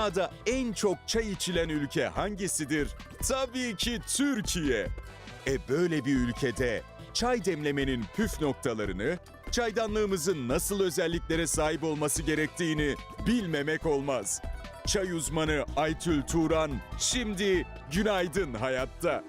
Dünyada en çok çay içilen ülke hangisidir? Tabii ki Türkiye. E böyle bir ülkede çay demlemenin püf noktalarını, çaydanlığımızın nasıl özelliklere sahip olması gerektiğini bilmemek olmaz. Çay uzmanı Aytül Turan şimdi Günaydın Hayatta.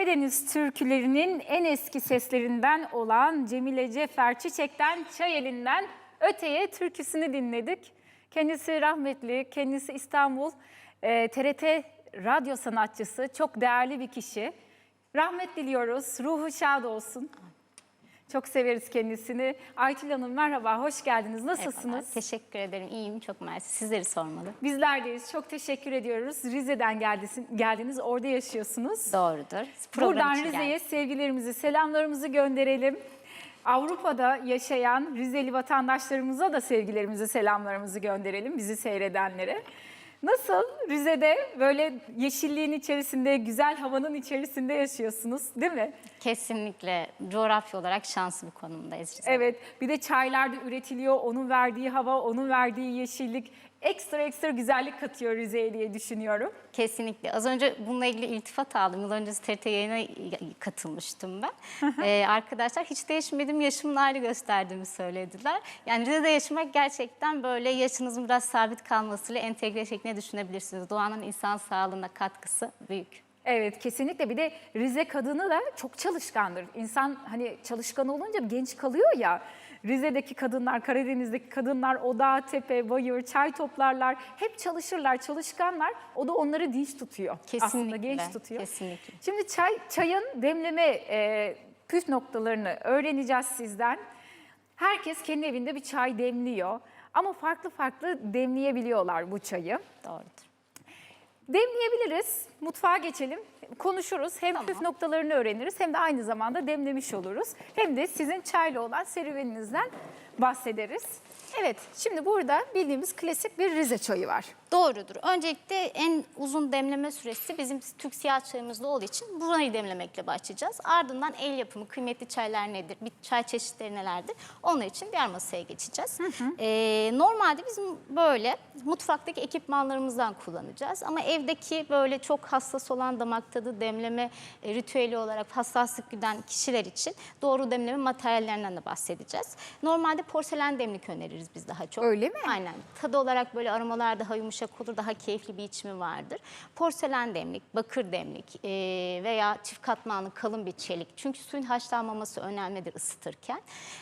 Karadeniz türkülerinin en eski seslerinden olan Cemile Cefer Çiçek'ten Çay Elinden Öteye türküsünü dinledik. Kendisi rahmetli, kendisi İstanbul e, TRT radyo sanatçısı, çok değerli bir kişi. Rahmet diliyoruz, ruhu şad olsun. Çok severiz kendisini. Aytül Hanım merhaba, hoş geldiniz. Nasılsınız? Merhabalar, Teşekkür ederim. İyiyim. Çok mersi. Sizleri sormalı. Bizler deyiz. Çok teşekkür ediyoruz. Rize'den geldiniz, geldiniz orada yaşıyorsunuz. Doğrudur. Program Buradan Rize'ye sevgilerimizi, selamlarımızı gönderelim. Avrupa'da yaşayan Rizeli vatandaşlarımıza da sevgilerimizi, selamlarımızı gönderelim bizi seyredenlere. Nasıl Rize'de böyle yeşilliğin içerisinde, güzel havanın içerisinde yaşıyorsunuz değil mi? Kesinlikle coğrafya olarak şanslı bir konumdayız. Rize'de. Evet, bir de çaylar da üretiliyor. Onun verdiği hava, onun verdiği yeşillik ekstra ekstra güzellik katıyor Rize'ye diye düşünüyorum. Kesinlikle. Az önce bununla ilgili iltifat aldım. Yıl öncesi TRT yayına katılmıştım ben. Ee, arkadaşlar hiç değişmedim, yaşımın ayrı gösterdiğimi söylediler. Yani Rize'de yaşamak gerçekten böyle yaşınızın biraz sabit kalmasıyla entegre şeklinde düşünebilirsiniz. Doğanın insan sağlığına katkısı büyük. Evet kesinlikle bir de Rize kadını da çok çalışkandır. İnsan hani çalışkan olunca genç kalıyor ya. Rize'deki kadınlar, Karadeniz'deki kadınlar o dağ, tepe, bayır, çay toplarlar. Hep çalışırlar, çalışkanlar. O da onları dinç tutuyor. Aslında Kesinlikle, genç tutuyor. kesinlikle. Şimdi çay, çayın demleme e, püf noktalarını öğreneceğiz sizden. Herkes kendi evinde bir çay demliyor. Ama farklı farklı demleyebiliyorlar bu çayı. Doğrudur. Demleyebiliriz. Mutfağa geçelim. Konuşuruz. Hem Tamam. püf noktalarını öğreniriz hem de aynı zamanda demlemiş oluruz. Hem de sizin çayla olan serüveninizden bahsederiz. Evet, şimdi burada bildiğimiz klasik bir Rize çayı var. Doğrudur. Öncelikle en uzun demleme süresi bizim Türk siyah çayımızda olduğu için burayı demlemekle başlayacağız. Ardından el yapımı kıymetli çaylar nedir, bir çay çeşitleri nelerdir onlar için diğer masaya geçeceğiz. Ee, normalde biz böyle mutfaktaki ekipmanlarımızdan kullanacağız. Ama evdeki böyle çok hassas olan damak tadı demleme e, ritüeli olarak hassaslık güden kişiler için doğru demleme materyallerinden de bahsedeceğiz. Normalde porselen demlik öneririz biz daha çok. Öyle mi? Aynen. Tadı olarak böyle aromalar daha yumuşak olur, daha keyifli bir içimi vardır. Porselen demlik, bakır demlik e, veya çift katmanlı kalın bir çelik. Çünkü suyun haşlanmaması önemlidir ısıtırken.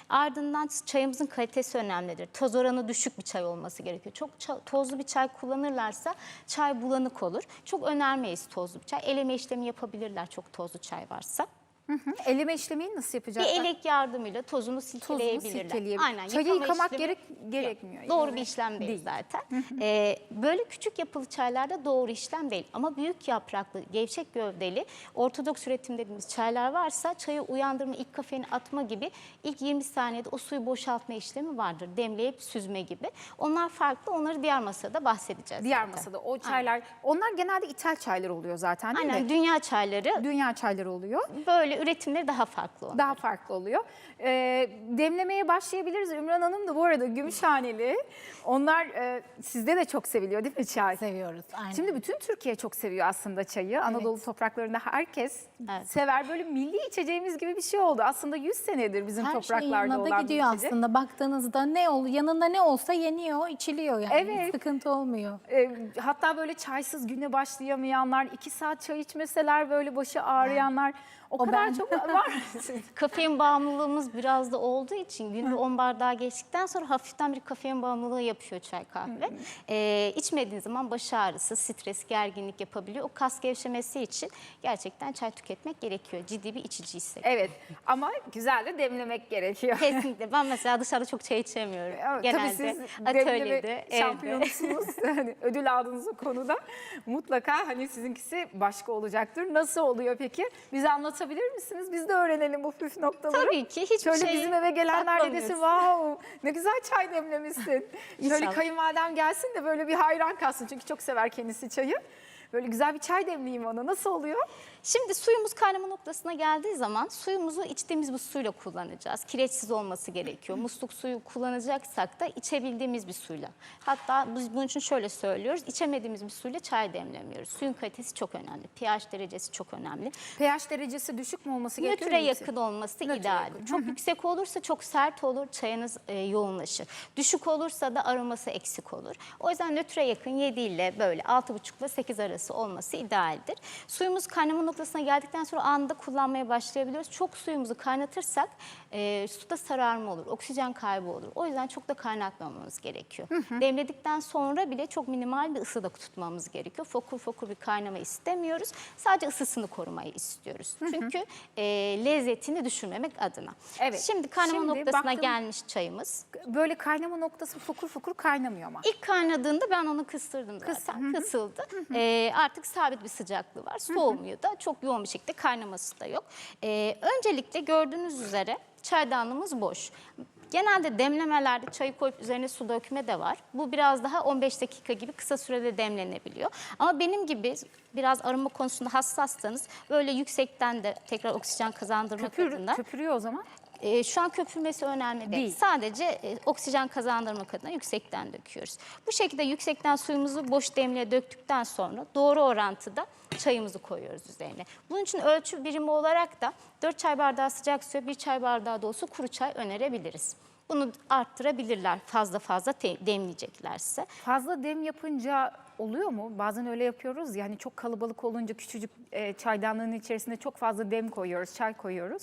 Ardından çayımızın kalitesi önemlidir. Toz oranı düşük bir çay olması gerekiyor. Çok tozlu bir çay kullanırlarsa çay bulanık olur. Çok önermeyiz tozlu bir çay. Eleme işlemi yapabilirler çok tozlu çay varsa. Eleme işlemini nasıl Bir yapacaklar? elek yardımıyla tozunu silkeleyebilirler. silkeleyebilir. Aynen. Çayı yıkama yıkamak işlemi gerek- yok. gerekmiyor. Doğru Yani. bir işlem değil, Değil. zaten. Ee, böyle küçük yapılı çaylarda doğru işlem değil. Ama büyük yapraklı, gevşek gövdeli, ortodoks üretim dediğimiz çaylar varsa çayı uyandırma, ilk kafeini atma gibi ilk 20 saniyede o suyu boşaltma işlemi vardır. Demleyip süzme gibi. Onlar farklı. Onları diğer masada bahsedeceğiz. Diğer zaten. masada o çaylar, onlar genelde ithal çaylar oluyor zaten değil Aynen mi? dünya çayları Dünya çayları oluyor. böyle üretimleri daha farklı onlar. Daha farklı oluyor. Ee, demlemeye başlayabiliriz. Ümran Hanım da bu arada Gümüşhaneli. Onlar e, sizde de çok seviliyor değil mi çay? Seviyoruz. Aynen. Şimdi bütün Türkiye çok seviyor aslında çayı. Anadolu topraklarında herkes Evet. sever. Böyle milli içeceğimiz gibi bir şey oldu. Aslında 100 senedir bizim her topraklarda da olan bir gidiyor aslında. Baktığınızda ne ol yanında ne olsa yeniyor, içiliyor yani. Evet. Hiç sıkıntı olmuyor. E, hatta böyle çaysız güne başlayamayanlar, iki saat çay içmeseler böyle başı ağrıyanlar o, O kadar ben. çok var. Kafein bağımlılığımız biraz da olduğu için günde 10 bardağı geçtikten sonra hafiften bir kafein bağımlılığı yapıyor çay kahve. Ee, içmediğin zaman baş ağrısı, stres, gerginlik yapabiliyor. O kas gevşemesi için gerçekten çay tüketmek gerekiyor. Ciddi bir içiciyse. evet ama güzel de demlemek gerekiyor. Kesinlikle. Ben mesela dışarıda çok çay içemiyorum. Evet, Genelde Tabii siz atölyede, şampiyonusunuz. Hani ödül aldığınız o konuda mutlaka hani sizinkisi başka olacaktır. Nasıl oluyor peki? Bize anlatabilir misiniz? Biz de öğrenelim bu püf noktaları. Tabii ki hiçbir Şöyle şeyi bizim eve gelenler de desin wow ne güzel çay demlemişsin. Şöyle kayınvalidem gelsin de böyle bir hayran kalsın. Çünkü çok sever kendisi çayı. Böyle güzel bir çay demleyeyim ona. Nasıl oluyor? Şimdi suyumuz kaynama noktasına geldiği zaman suyumuzu içtiğimiz bu suyla kullanacağız. Kireçsiz olması gerekiyor. Musluk suyu kullanacaksak da içebildiğimiz bir suyla. Hatta biz bunun için şöyle söylüyoruz. içemediğimiz bir suyla çay demlemiyoruz. Suyun kalitesi çok önemli. pH derecesi çok önemli. pH derecesi düşük mü olması gerekiyor? Nötre yakın olması Nötre ideal. yakın. Çok yüksek olursa çok sert olur, çayınız e, yoğunlaşır. Düşük olursa da aroması eksik olur. O yüzden nötre yakın 7 ile böyle 6,5 ile 8 arası olması idealdir. Suyumuz kaynama noktasına geldikten sonra anında kullanmaya başlayabiliyoruz. Çok suyumuzu kaynatırsak e, suda sararma olur, oksijen kaybı olur. O yüzden çok da kaynatmamamız gerekiyor. Demledikten sonra bile çok minimal bir ısıda tutmamız gerekiyor. Fokur fokur bir kaynama istemiyoruz. Sadece ısısını korumayı istiyoruz. Çünkü e, lezzetini düşürmemek adına. Evet. Şimdi kaynama Şimdi noktasına baktım- gelmiş çayımız. Böyle kaynama noktası fokur fokur kaynamıyor ama. İlk kaynadığında ben onu kıstırdım zaten. Kısıldı. Ee, artık sabit bir sıcaklığı var. Soğumuyor da çok yoğun bir şekilde kaynaması da yok. Ee, öncelikle gördüğünüz üzere çaydanlığımız boş. Genelde demlemelerde çayı koyup üzerine su dökme de var. Bu biraz daha 15 dakika gibi kısa sürede demlenebiliyor. Ama benim gibi biraz aroma konusunda hassassanız böyle yüksekten de tekrar oksijen kazandırmak Köpür, adına köpürüyor o zaman. E, şu an köpürmesi önemli değil. Değil. Sadece e, oksijen kazandırmak adına yüksekten döküyoruz. Bu şekilde yüksekten suyumuzu boş demliğe döktükten sonra doğru orantıda çayımızı koyuyoruz üzerine. Bunun için ölçü birimi olarak da 4 çay bardağı sıcak suya 1 çay bardağı dolusu kuru çay önerebiliriz. Bunu arttırabilirler fazla fazla demleyeceklerse. Fazla dem yapınca oluyor mu? Bazen öyle yapıyoruz. Yani çok kalabalık olunca küçücük e, çaydanlığın içerisine çok fazla dem koyuyoruz, çay koyuyoruz.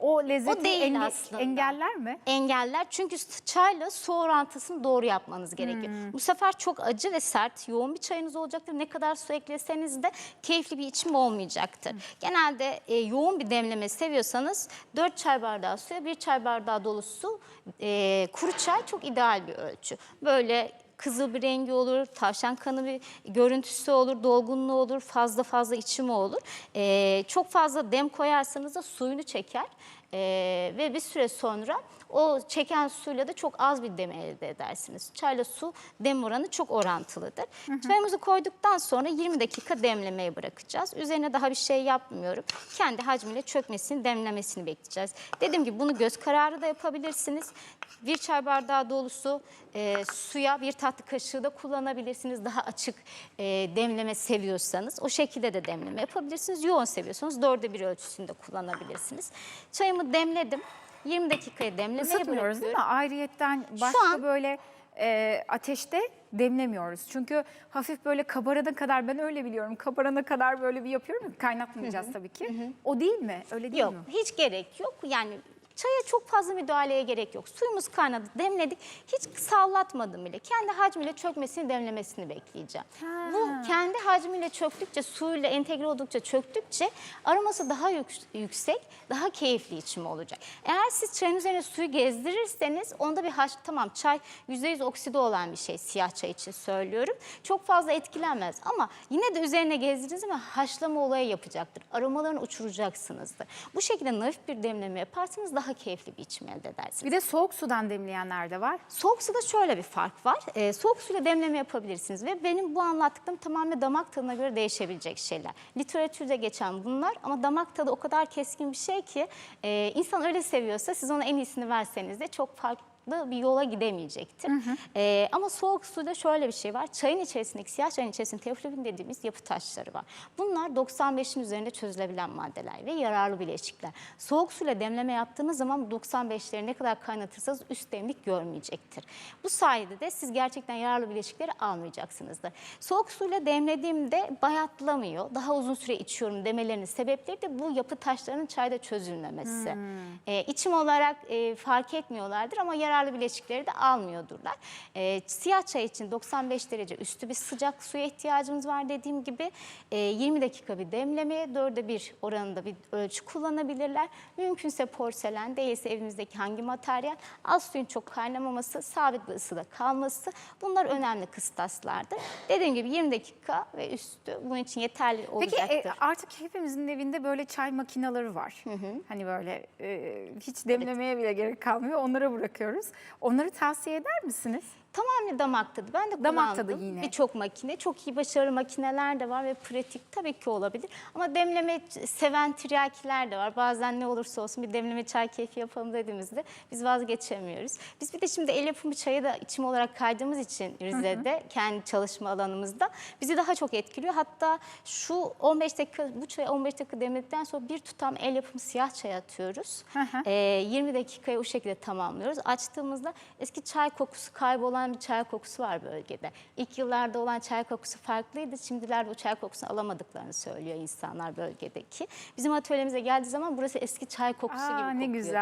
O lezzeti O değil enge- aslında. engeller mi? engeller. Çünkü çayla su orantısını doğru yapmanız gerekiyor. Hmm. Bu sefer çok acı ve sert, yoğun bir çayınız olacaktır. Ne kadar su ekleseniz de keyifli bir içim olmayacaktır. Hmm. Genelde e, yoğun bir demleme seviyorsanız 4 çay bardağı suya 1 çay bardağı dolusu e, kuru çay çok ideal bir ölçü. Böyle kızıl bir rengi olur, tavşan kanı bir görüntüsü olur, dolgunluğu olur, fazla fazla içimi olur. E, çok fazla dem koyarsanız da suyunu çeker. Ee, ve bir süre sonra o çeken suyla da çok az bir dem elde edersiniz. Çayla su dem oranı çok orantılıdır. Çayımızı koyduktan sonra 20 dakika demlemeye bırakacağız. Üzerine daha bir şey yapmıyorum. Kendi hacmiyle çökmesini, demlemesini bekleyeceğiz. Dediğim gibi bunu göz kararı da yapabilirsiniz. Bir çay bardağı dolusu e, suya bir tatlı kaşığı da kullanabilirsiniz. Daha açık e, demleme seviyorsanız o şekilde de demleme yapabilirsiniz. Yoğun seviyorsanız dörde bir ölçüsünde kullanabilirsiniz. Çayımı demledim. 20 dakikaya demlemeye Isıtmıyoruz değil mi? Ayrıyetten başka an- böyle e, ateşte demlemiyoruz. Çünkü hafif böyle kabarana kadar ben öyle biliyorum. Kabarana kadar böyle bir yapıyorum. Kaynatmayacağız tabii ki. O değil mi? Öyle değil Yok mi? hiç gerek yok. Yani çaya çok fazla müdahaleye gerek yok. Suyumuz kaynadı, demledik. Hiç sallatmadım bile. Kendi hacmiyle çökmesini, demlemesini bekleyeceğim. Bu kendi hacmiyle çöktükçe, suyla entegre oldukça, çöktükçe aroması daha yük- yüksek, daha keyifli içimi olacak. Eğer siz çayın üzerine suyu gezdirirseniz onda bir haş, tamam çay %100 okside olan bir şey siyah çay için söylüyorum. Çok fazla etkilenmez ama yine de üzerine gezdirdiğiniz zaman haşlama olayı yapacaktır. Aromalarını uçuracaksınızdır. Bu şekilde naif bir demleme yaparsanız daha daha keyifli bir içim elde edersiniz. Bir de soğuk sudan demleyenler de var. Soğuk suda şöyle bir fark var. Ee, soğuk suyla demleme yapabilirsiniz ve benim bu anlattıklarım tamamen damak tadına göre değişebilecek şeyler. Literatürde geçen bunlar ama damak tadı o kadar keskin bir şey ki e, insan öyle seviyorsa siz ona en iyisini verseniz de çok farklı bir yola gidemeyecektir. Ee, ama soğuk suda şöyle bir şey var. Çayın içerisindeki, siyah çayın içerisinde teofluvin dediğimiz yapı taşları var. Bunlar 95'in üzerinde çözülebilen maddeler ve yararlı bileşikler. Soğuk suyla demleme yaptığınız zaman bu 95'leri ne kadar kaynatırsanız üst demlik görmeyecektir. Bu sayede de siz gerçekten yararlı bileşikleri almayacaksınızdır. Soğuk suyla demlediğimde bayatlamıyor, daha uzun süre içiyorum demelerinin sebepleri de bu yapı taşlarının çayda çözülmemesi. Ee, içim olarak e, fark etmiyorlardır ama yararlı bileşikleri de almıyordurlar. Ee, siyah çay için 95 derece üstü bir sıcak suya ihtiyacımız var dediğim gibi. e, 20 dakika bir demlemeye, dörde bir oranında bir ölçü kullanabilirler. Mümkünse porselen, değilse evimizdeki hangi materyal, az suyun çok kaynamaması, sabit bir ısıda kalması bunlar önemli kıstaslardır. Dediğim gibi 20 dakika ve üstü bunun için yeterli Peki olacaktır. e, artık hepimizin evinde böyle çay makineleri var. Hani böyle e, hiç demlemeye bile gerek kalmıyor. Onlara bırakıyoruz. Onları tavsiye eder misiniz? Tamamen damak tadı. Ben de Damak tadı yine. Birçok makine. Çok iyi başarılı makineler de var ve pratik tabii ki olabilir. Ama demleme seven tiryakiler de var. Bazen ne olursa olsun bir demleme çay keyfi yapalım dediğimizde biz vazgeçemiyoruz. Biz bir de şimdi el yapımı çayı da içim olarak kaydığımız için Rize'de kendi çalışma alanımızda bizi daha çok etkiliyor. Hatta şu 15 dakika bu çayı 15 dakika demledikten sonra bir tutam el yapımı siyah çay atıyoruz. Hı hı. Ee, 20 dakikaya o şekilde tamamlıyoruz. Açtığımızda eski çay kokusu kaybolan bir çay kokusu var bölgede. İlk yıllarda olan çay kokusu farklıydı. Şimdilerde o çay kokusunu alamadıklarını söylüyor insanlar bölgedeki. Bizim atölyemize geldiği zaman burası eski çay kokusu Aa, gibi ne kokuyor güzel.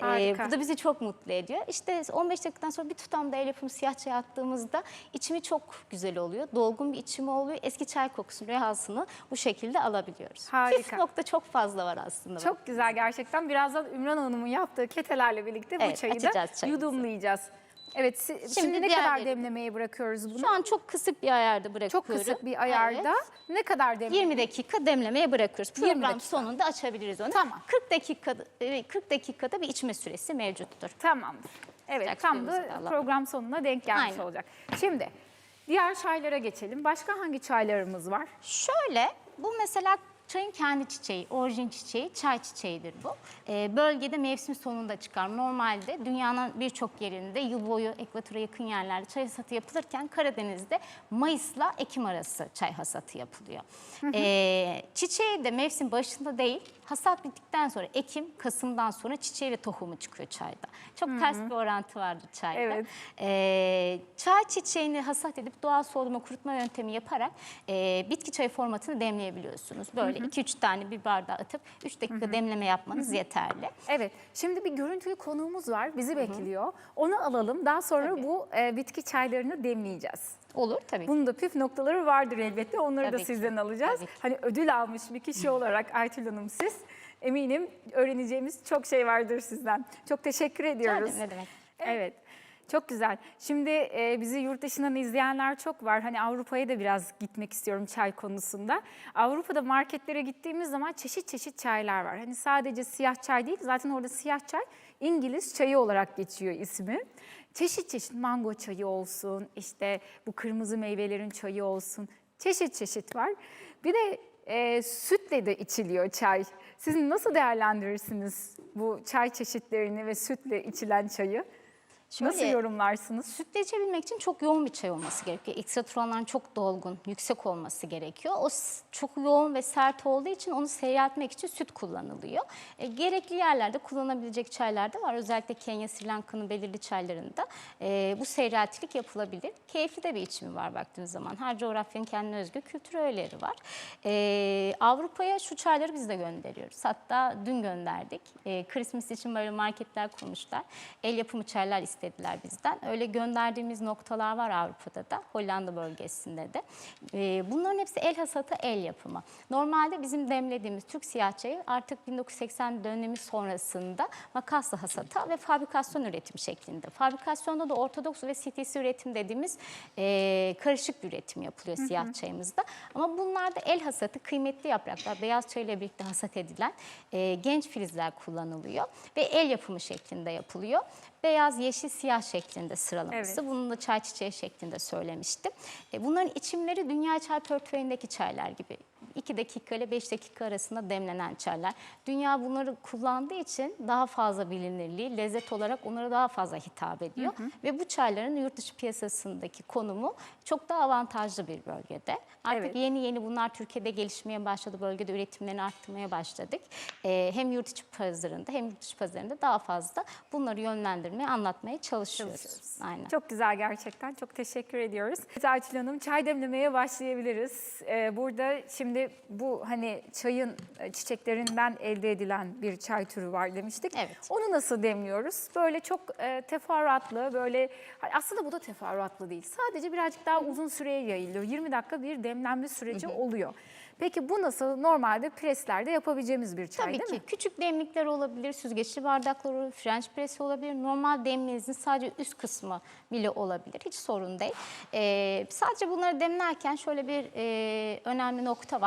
diyorlar. Ee, bu da bizi çok mutlu ediyor. İşte 15 dakikadan sonra bir tutam da el yapımı siyah çay attığımızda içimi çok güzel oluyor. Dolgun bir içimi oluyor. Eski çay kokusunu, rehasını bu şekilde alabiliyoruz. Harika. Püf nokta çok fazla var aslında. Çok güzel gerçekten. Birazdan Ümran Hanım'ın yaptığı ketelerle birlikte bu Evet, çayı da yudumlayacağız. Evet, si- şimdi, Şimdi ne kadar demlemeye bırakıyoruz bunu? Şu an çok kısık bir ayarda Çok bırakıyorum. kısık bir ayarda. Evet. Ne kadar demle? 20 dakika demlemeye bırakıyoruz. 20 Program sonunda açabiliriz onu. Tamam. 40 dakika 40 dakikada bir içme süresi mevcuttur. Tamamdır. Evet, Sıcak tam da alalım. program sonuna denk gelmiş Aynen. olacak. Şimdi diğer çaylara geçelim. Başka hangi çaylarımız var? Şöyle bu mesela çayın kendi çiçeği, orijin çiçeği, çay çiçeğidir bu. Ee, bölgede mevsim sonunda çıkar. Normalde dünyanın birçok yerinde yıl boyu ekvatora yakın yerlerde çay hasatı yapılırken Karadeniz'de Mayıs'la Ekim arası çay hasatı yapılıyor. Ee, çiçeği de mevsim başında değil, hasat bittikten sonra Ekim, Kasım'dan sonra çiçeği ve tohumu çıkıyor çayda. Çok ters bir orantı vardır çayda. Evet. Ee, çay çiçeğini hasat edip doğal soğuma kurutma yöntemi yaparak e, bitki çayı formatını demleyebiliyorsunuz. Böyle 2-3 tane bir bardağa atıp 3 dakika demleme yapmanız yeterli. Evet, şimdi bir görüntülü konuğumuz var, bizi bekliyor. Onu alalım, daha sonra Tabii. bu e, bitki çaylarını demleyeceğiz. Olur tabii. Bunun da püf noktaları vardır elbette, onları da Tabii ki, sizden alacağız. tabii ki. Hani ödül almış bir kişi olarak Aytül Hanım siz, eminim öğreneceğimiz çok şey vardır sizden. Çok teşekkür ediyoruz. ne demek. Evet. Çok güzel. Şimdi e, bizi yurt dışından izleyenler çok var. Hani Avrupa'ya da biraz gitmek istiyorum çay konusunda. Avrupa'da marketlere gittiğimiz zaman çeşit çeşit çaylar var. Hani sadece siyah çay değil, zaten orada siyah çay İngiliz çayı olarak geçiyor ismi. Çeşit çeşit mango çayı olsun, işte bu kırmızı meyvelerin çayı olsun. Çeşit çeşit var. Bir de e, sütle de içiliyor çay. Siz nasıl değerlendirirsiniz bu çay çeşitlerini ve sütle içilen çayı? Nasıl Şöyle- yorumlarsınız? Sütle içebilmek için çok yoğun bir çay olması gerekiyor. Ekstratronların çok dolgun, yüksek olması gerekiyor. O çok yoğun ve sert olduğu için onu seyreltmek için süt kullanılıyor. E, gerekli yerlerde kullanabilecek çaylar da var. Özellikle Kenya, Sri Lanka'nın belirli çaylarında e, bu seyreltilik yapılabilir. Keyifli de bir içimi var baktığınız zaman. Her coğrafyanın kendine özgü kültür öğeleri var. E, Avrupa'ya şu çayları biz de gönderiyoruz. Hatta dün gönderdik. E, Christmas için böyle marketler kurmuşlar. El yapımı çaylar istedik istediler bizden. Öyle gönderdiğimiz noktalar var Avrupa'da da, Hollanda bölgesinde de. Ee, bunların hepsi el hasatı, el yapımı. Normalde bizim demlediğimiz Türk siyah çayı artık 1980 dönemi sonrasında makasla hasata ve fabrikasyon üretim şeklinde. Fabrikasyonda da ortodoks ve CTC üretim dediğimiz e, karışık bir üretim yapılıyor siyah çayımızda. Ama bunlarda el hasatı, kıymetli yapraklar, beyaz çayla birlikte hasat edilen e, genç filizler kullanılıyor ve el yapımı şeklinde yapılıyor. Beyaz, yeşil, siyah şeklinde sıralaması. Evet. Bunu da çay çiçeği şeklinde söylemiştim. E, bunların içimleri dünya çay portföyündeki çaylar gibi. 2 dakika ile 5 dakika arasında demlenen çaylar. Dünya bunları kullandığı için daha fazla bilinirliği, lezzet olarak onlara daha fazla hitap ediyor. Ve bu çayların yurt dışı piyasasındaki konumu çok daha avantajlı bir bölgede. Artık Evet. yeni yeni bunlar Türkiye'de gelişmeye başladı. Bölgede üretimlerini arttırmaya başladık. E, hem yurt içi pazarında hem yurt dışı pazarında daha fazla bunları yönlendirmeye, anlatmaya çalışıyoruz. Aynen. Çok güzel gerçekten. Çok teşekkür ediyoruz. Aytül Hanım çay demlemeye başlayabiliriz. Ee, burada şimdi bu hani çayın e, çiçeklerinden elde edilen bir çay türü var demiştik. Evet. Onu nasıl demliyoruz? Böyle çok e, teferruatlı, böyle aslında bu da teferruatlı değil. Sadece birazcık daha uzun süreye yayılıyor. 20 dakika bir demlenme süreci oluyor. Peki bu nasıl normalde preslerde yapabileceğimiz bir çay Tabii değil ki. mi? Küçük demlikler olabilir, süzgeçli bardaklar olabilir, French press olabilir. Normal demliğinizin sadece üst kısmı bile olabilir. Hiç sorun değil. Ee, sadece bunları demlerken şöyle bir e, önemli nokta var.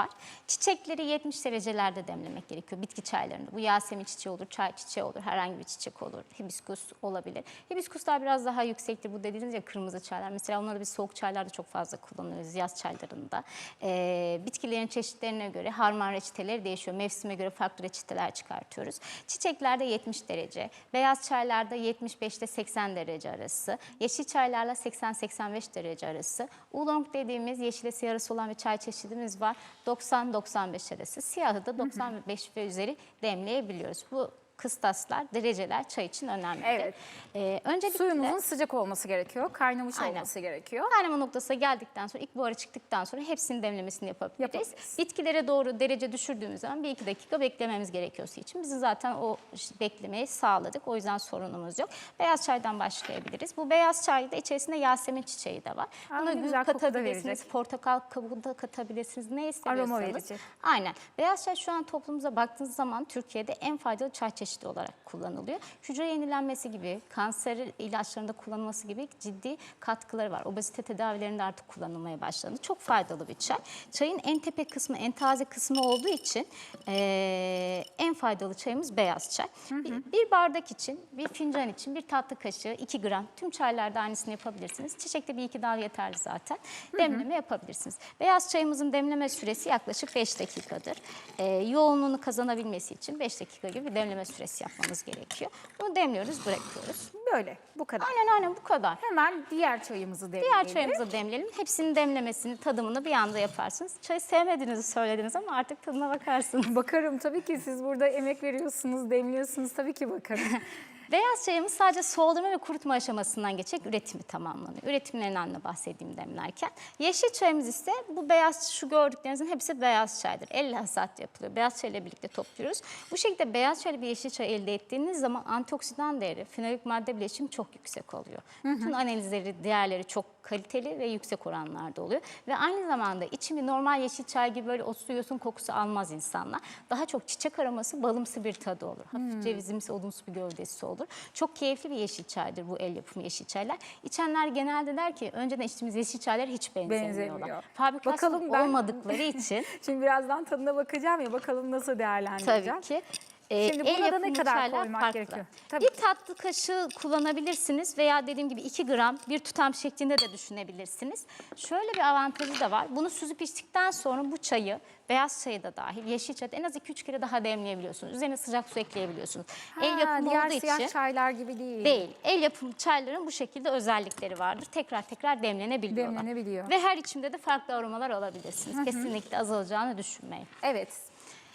Çiçekleri 70 derecelerde demlemek gerekiyor bitki çaylarında. Bu yasemin çiçeği olur, çay çiçeği olur, herhangi bir çiçek olur. Hibiskus olabilir. Hibiskuslar biraz daha yüksektir. Bu dediğiniz ya kırmızı çaylar. Mesela onları biz soğuk çaylarda çok fazla kullanıyoruz, yaz çaylarında. Ee, bitkilerin çeşitlerine göre harman reçeteleri değişiyor. Mevsime göre farklı reçeteler çıkartıyoruz. Çiçeklerde 70 derece, beyaz çaylarda 75 ile 80 derece arası, yeşil çaylarla 80-85 derece arası. Oolong dediğimiz siyah arası olan bir çay çeşidimiz var. 90-95 arası. Siyahı da 95 ve üzeri demleyebiliyoruz. Bu kıstaslar, dereceler çay için önemli. Evet. Ee, öncelikle Suyumuzun sıcak olması gerekiyor, kaynamış Aynen. olması gerekiyor. Kaynama noktasına geldikten sonra ilk buharı çıktıktan sonra hepsinin demlemesini yapabiliriz. Yapabiliriz. Bitkilere doğru derece düşürdüğümüz zaman bir iki dakika beklememiz gerekiyor su için. Biz zaten o beklemeyi sağladık. O yüzden sorunumuz yok. Beyaz çaydan başlayabiliriz. Bu beyaz çayda içerisinde yasemin çiçeği de var. Aa, gül güzel, katabilirsiniz, portakal kabuğu da katabilirsiniz. Ne istiyorsanız. Aroma verecek. Aynen. Beyaz çay şu an toplumumuza baktığınız zaman Türkiye'de en faydalı çay çeşidi olarak kullanılıyor. Hücre yenilenmesi gibi, kanser ilaçlarında kullanılması gibi ciddi katkıları var. Obezite tedavilerinde artık kullanılmaya başlandı. Çok faydalı bir çay. Çayın en tepe kısmı, en taze kısmı olduğu için en faydalı çayımız beyaz çay. Bir, bir bardak için, bir fincan için, bir tatlı kaşığı, 2 gram. Tüm çaylarda aynısını yapabilirsiniz. Çiçekte bir iki dal yeterli zaten. Demleme yapabilirsiniz. Beyaz çayımızın demleme süresi yaklaşık 5 dakikadır. Eee, yoğunluğunu kazanabilmesi için 5 dakika gibi bir demleme süresi yapmamız gerekiyor. Bunu demliyoruz, bırakıyoruz. Böyle bu kadar. Aynen aynen bu kadar. Hemen diğer çayımızı demleyelim. Diğer çayımızı demleyelim. Hepsinin demlemesini, tadımını bir anda yaparsınız. Çayı sevmediğinizi söylediniz ama artık tadına bakarsınız. Bakarım tabii ki siz burada emek veriyorsunuz, demliyorsunuz tabii ki bakarım. Beyaz çayımız sadece soğudurma ve kurutma aşamasından geçerek üretimi tamamlanıyor. Üretimlerinden de bahsedeyim demlerken. Yeşil çayımız ise bu beyaz şu gördüklerinizin hepsi beyaz çaydır. Elle hasat yapılıyor. Beyaz çayla birlikte topluyoruz. Bu şekilde beyaz çayla bir yeşil çay elde ettiğiniz zaman antioksidan değeri, fenolik madde bileşimi çok yüksek oluyor. Bütün analizleri, değerleri çok kaliteli ve yüksek oranlarda oluyor. Ve aynı zamanda içimi normal yeşil çay gibi böyle otsu yosun kokusu almaz insanlar. Daha çok çiçek aroması, balımsı bir tadı olur. Hafif cevizimsi, odunsu bir gövdesi olur. Çok keyifli bir yeşil çaydır bu el yapımı yeşil çaylar. İçenler genelde der ki önceden içtiğimiz yeşil çaylar hiç benzemiyorlar. Benzemiyor. Fabrikasyon Bakalım ben- olmadıkları için Şimdi birazdan tadına bakacağım ya bakalım nasıl değerlendireceğim. tabii ki. E, Şimdi el buna da ne yapımı kadar koymak farklı. gerekiyor? Tabii bir ki. tatlı kaşığı kullanabilirsiniz veya dediğim gibi 2 gram bir tutam şeklinde de düşünebilirsiniz. Şöyle bir avantajı da var. Bunu süzüp içtikten sonra bu çayı beyaz çayı da dahil yeşil çayı da en az 2-3 kere daha demleyebiliyorsunuz. Üzerine sıcak su ekleyebiliyorsunuz. el Ha, yapımı diğer olduğu siyah için çaylar gibi değil. değil. El yapımı çayların bu şekilde özellikleri vardır. Tekrar tekrar demlenebiliyorlar. Demlenebiliyor. Ve her içimde de farklı aromalar alabilirsiniz. Kesinlikle azalacağını düşünmeyin. Evet.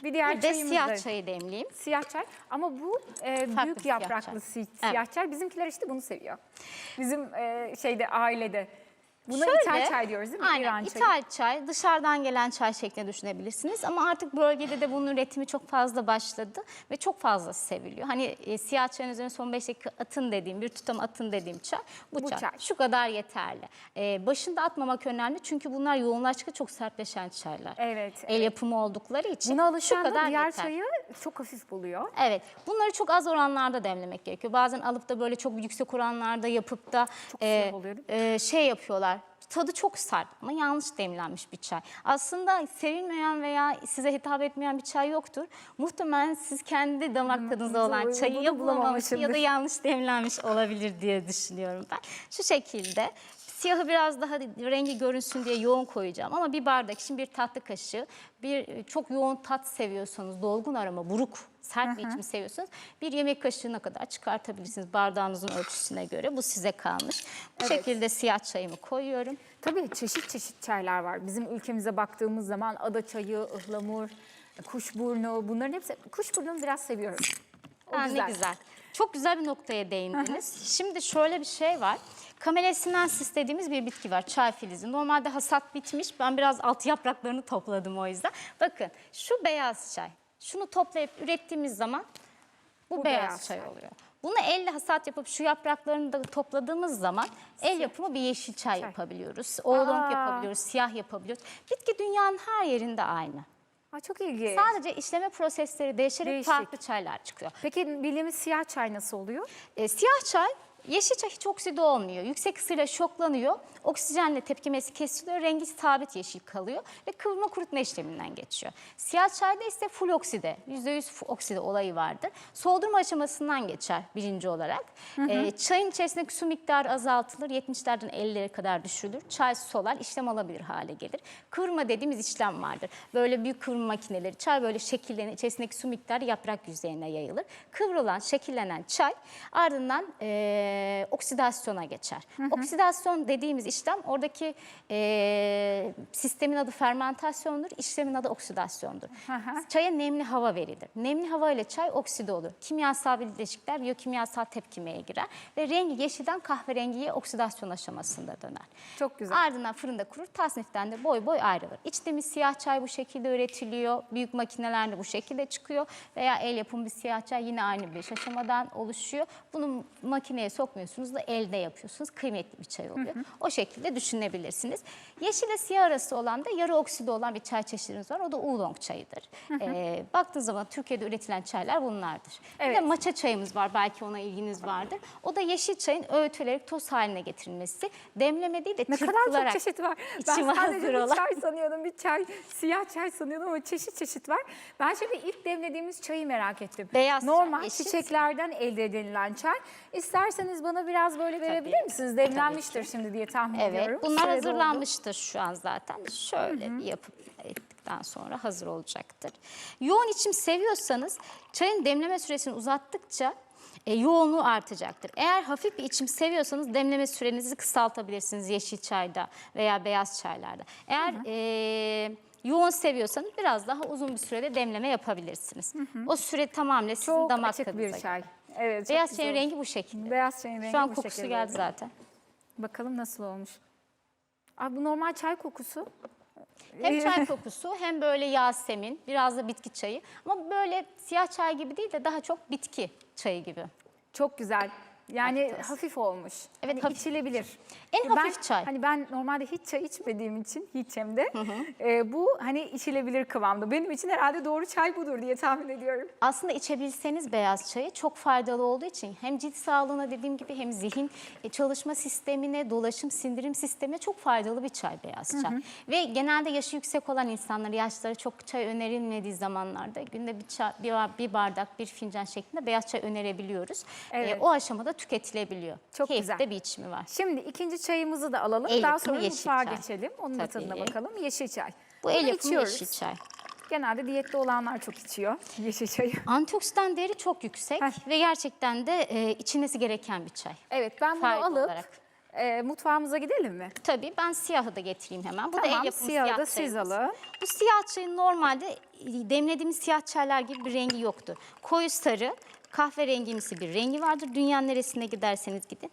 Bir diğer Bir de çayımız siyah çayı demleyeyim. Siyah çay ama bu e, Farklı büyük siyah yapraklı çay. si- siyah Evet. çay. Bizimkiler işte bunu seviyor. Bizim e, şeyde ailede Buna Şöyle, ithal çay diyoruz değil mi? Aynen İran çayı. ithal çay dışarıdan gelen çay şeklinde düşünebilirsiniz ama artık bölgede de bunun üretimi çok fazla başladı ve çok fazla seviliyor. Hani e, siyah çayın üzerine son 5 dakika atın dediğim bir tutam atın dediğim çay bu, Bu çay. çay. Şu kadar yeterli. E, başında atmamak önemli çünkü bunlar yoğunlaştıkça çok sertleşen çaylar. Evet, El yapımı oldukları için Buna alışan da kadar diğer yeter. çayı çok hafif buluyor. Evet. Bunları çok az oranlarda demlemek gerekiyor. Bazen alıp da böyle çok yüksek oranlarda yapıp da Çok oluyor değil e, şey yapıyorlar. Tadı çok sert ama yanlış demlenmiş bir çay. Aslında sevilmeyen veya size hitap etmeyen bir çay yoktur. Muhtemelen siz kendi damak tadınıza olan çayı ya bulamamış ya da yanlış demlenmiş olabilir diye düşünüyorum ben. Şu şekilde siyahı biraz daha rengi görünsün diye yoğun koyacağım ama bir bardak için bir tatlı kaşığı, bir çok yoğun tat seviyorsanız, dolgun aroma, buruk, sert bir içimi seviyorsanız bir yemek kaşığına kadar çıkartabilirsiniz bardağınızın ölçüsüne göre. Bu size kalmış. Bu şekilde siyah çayımı koyuyorum. Tabii çeşit çeşit çaylar var. Bizim ülkemize baktığımız zaman ada çayı, ıhlamur, kuşburnu bunların hepsi kuşburnunu biraz seviyorum. O Ha, güzel. Ne güzel. Çok güzel bir noktaya değindiniz. Şimdi şöyle bir şey var. Camellia sinensis dediğimiz bir bitki var. Çay filizi. Normalde hasat bitmiş. Ben biraz alt yapraklarını topladım o yüzden. Bakın şu beyaz çay. Şunu toplayıp ürettiğimiz zaman bu, Bu beyaz, beyaz çay çay. oluyor. Bunu elle hasat yapıp şu yapraklarını da topladığımız zaman el yapımı bir yeşil çay, yapabiliyoruz. Oolong yapabiliyoruz, siyah yapabiliyoruz. Bitki dünyanın her yerinde aynı. Aa, çok ilginç. Sadece işleme prosesleri değişerek Değişik. farklı çaylar çıkıyor. Peki bildiğimiz siyah çay nasıl oluyor? E, siyah çay, yeşil çay hiç okside olmuyor. Yüksek ısıyla şoklanıyor. Oksijenle tepkimesi kesiliyor. Rengi sabit yeşil kalıyor ve kıvırma kurutma işleminden geçiyor. Siyah çayda ise full okside, %100 fu- okside olayı vardır. Soğudurma aşamasından geçer birinci olarak. E, çayın içerisindeki su miktarı azaltılır. 70'lerden 50'lere kadar düşürülür. Çay solar, işlem alabilir hale gelir. Kıvırma dediğimiz işlem vardır. Böyle büyük kıvırma makineleri, çay böyle şekillenir. içerisindeki su miktarı yaprak yüzeyine yayılır. Kıvrılan, şekillenen çay ardından e, oksidasyona geçer. Oksidasyon dediğimiz işlem oradaki e, sistemin adı fermentasyondur, işlemin adı oksidasyondur. Çaya nemli hava verilir. Nemli hava ile çay okside olur. Kimyasal bileşikler biyokimyasal tepkimeye girer ve rengi yeşilden kahverengiye oksidasyon aşamasında döner. Çok güzel. Ardından fırında kurur, tasniften de boy boy ayrılır. İçtiğimiz siyah çay bu şekilde üretiliyor. Büyük makinelerde bu şekilde çıkıyor. Veya el yapımı bir siyah çay yine aynı bir aşamadan oluşuyor. Bunu makineye sokmuyorsunuz da elde yapıyorsunuz. Kıymetli bir çay oluyor. O şekilde düşünebilirsiniz. Yeşil ile siyah arası olan da yarı okside olan bir çay çeşidimiz var. O da oolong çayıdır. Ee, baktığınız zaman Türkiye'de üretilen çaylar bunlardır. Bir de Evet. maça çayımız var. Belki ona ilginiz vardır. O da yeşil çayın öğütülerek toz haline getirilmesi. Demleme değil de Ne kadar çırpılarak çok çeşit var. Ben sadece bir olan. çay sanıyordum, bir çay, siyah çay sanıyordum ama çeşit çeşit var. Ben şimdi ilk demlediğimiz çayı merak ettim. Beyaz çay, Normal yeşil. çiçeklerden elde edilen çay. İsterseniz bana biraz böyle verebilir misiniz? Demlenmiştir şimdi diye tahmin ediyorum. Evet, bunlar doldu. hazırlanmıştır şu an zaten. Şöyle bir yapıp ettikten sonra hazır olacaktır. Yoğun içim seviyorsanız çayın demleme süresini uzattıkça e, yoğunluğu artacaktır. Eğer hafif bir içim seviyorsanız demleme sürenizi kısaltabilirsiniz yeşil çayda veya beyaz çaylarda. Eğer e, yoğun seviyorsanız biraz daha uzun bir sürede demleme yapabilirsiniz. O süre tamamıyla sizin Çok damak tadınıza bir göre. Evet, çok Beyaz güzel çayın olmuş. rengi bu şekilde. Beyaz çayın rengi Şu an bu kokusu şekilde geldi zaten. Bakalım nasıl olmuş. Aa, bu normal çay kokusu. Hem çay kokusu hem böyle yasemin, biraz da bitki çayı. Ama böyle siyah çay gibi değil de daha çok bitki çayı gibi. Çok güzel. Yani olsun. hafif olmuş. Evet, hani hafif. içilebilir. En ben, hafif çay. Hani ben normalde hiç çay içmediğim için hiç hem de e, bu hani içilebilir kıvamda. Benim için herhalde doğru çay budur diye tahmin ediyorum. Aslında içebilseniz beyaz çayı çok faydalı olduğu için hem cilt sağlığına dediğim gibi hem zihin e, çalışma sistemine, dolaşım, sindirim sistemine çok faydalı bir çay beyaz çay. Ve genelde yaşı yüksek olan insanlara, yaşları çok çay önerilmediği zamanlarda günde bir, çay, bir, bir bardak, bir fincan şeklinde beyaz çay önerebiliyoruz. E, Evet. o aşamada tüketilebiliyor. Çok Keyifli güzel. de bir içimi var. Şimdi ikinci çayımızı da alalım. El Daha sonra mutfağa çay. geçelim. Onun da Tabii. tadına bakalım. Yeşil çay. Bu Bunu el yapımı içiyoruz. yeşil çay. Genelde diyette olanlar çok içiyor yeşil çayı. Antioksidan değeri çok yüksek Heh. ve gerçekten de e, içilmesi gereken bir çay. Evet ben bunu Fayda alıp olarak. e, mutfağımıza gidelim mi? Tabii ben siyahı da getireyim hemen. Bu da Tamam, el yapımı siyahı siyah da siz alın. Bu siyah çayın normalde demlediğimiz siyah çaylar gibi bir rengi yoktur. Koyu sarı, kahverengimsi bir rengi vardır. Dünyanın neresine giderseniz gidin.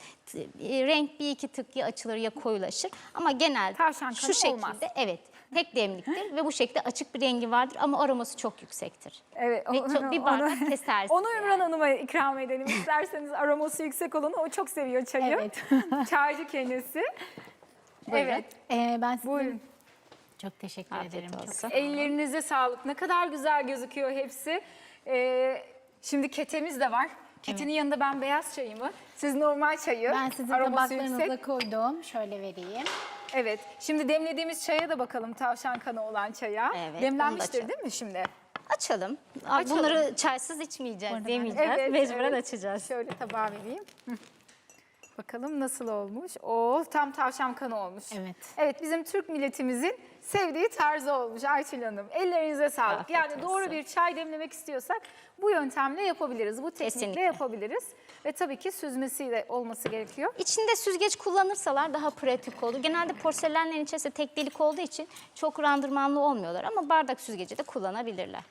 E, Renk bir iki tık ya açılır ya koyulaşır. Ama genelde Tavşan şu şekilde olmaz. evet tek demliktir ve bu şekilde açık bir rengi vardır ama aroması çok yüksektir. Evet. Ve onu- çok bir bardak kesersiniz Onu Ümran Hanım'a ikram edelim. İsterseniz aroması yüksek olanı. O çok seviyor çayı. Evet. Çaycı kendisi. Evet. Ee, ben size Buyurun. çok teşekkür Afiyet ederim. Çok olsun. Ellerinize sağlık. Ne kadar güzel gözüküyor hepsi. Ee, şimdi ketemiz de var. Ketenin yanında ben beyaz çayımı, siz normal çayı. Ben sizin aroması tabaklarınıza yüksek. koydum. Şöyle vereyim. Evet. Şimdi demlediğimiz çaya da bakalım tavşan kanı olan çaya. Evet, onu da Demlenmiştir açalım. değil mi şimdi? Açalım. Açalım. Bunları çaysız içmeyeceğiz, demeyeceğiz. Evet, Mecburen evet. açacağız. Şöyle tabağa vereyim. Hı. Bakalım nasıl olmuş. O tam tavşan kanı olmuş. Evet. Evet bizim Türk milletimizin sevdiği tarzı olmuş Aytül Hanım. Ellerinize sağlık. Afiyet yani doğru olsun. bir çay demlemek istiyorsak bu yöntemle yapabiliriz. Bu teknikle Kesinlikle. yapabiliriz. Ve tabii ki süzmesi de olması gerekiyor. İçinde süzgeç kullanırsalar daha pratik olur. Genelde porselenlerin içerisinde tek delik olduğu için çok randırmanlı olmuyorlar ama bardak süzgeci de kullanabilirler.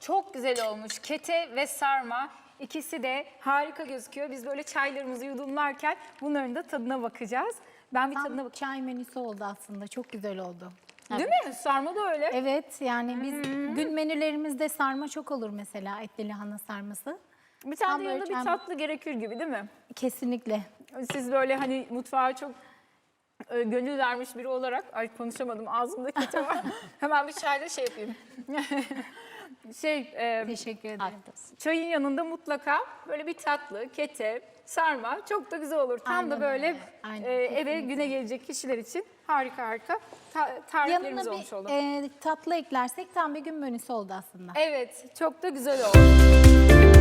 Çok güzel olmuş. Kete ve sarma ikisi de harika gözüküyor. Biz böyle çaylarımızı yudumlarken bunların da tadına bakacağız. Ben bir tadına Tam bakayım. çay menüsü oldu aslında. Çok güzel oldu. Değil mi? Sarma da öyle. Evet yani biz gün menülerimizde sarma çok olur mesela etli lahana sarması. Bir tane Tam de yanında bir tatlı gerekir gibi değil mi? Kesinlikle. Siz böyle hani mutfağa çok e, gönül vermiş biri olarak, ay konuşamadım ağzımda kötü var. Hemen bir çayda şey yapayım. şey, e, Teşekkür ederim. Haklısın. çayın yanında mutlaka böyle bir tatlı, kete, sarma çok da güzel olur. Tam da Aynen böyle öyle. Aynen, e, eve kesinlikle. güne gelecek kişiler için harika harika ta- tariflerimiz Yanına olmuş oldu. bir e, tatlı eklersek tam bir gün menüsü oldu aslında. Evet, çok da güzel oldu.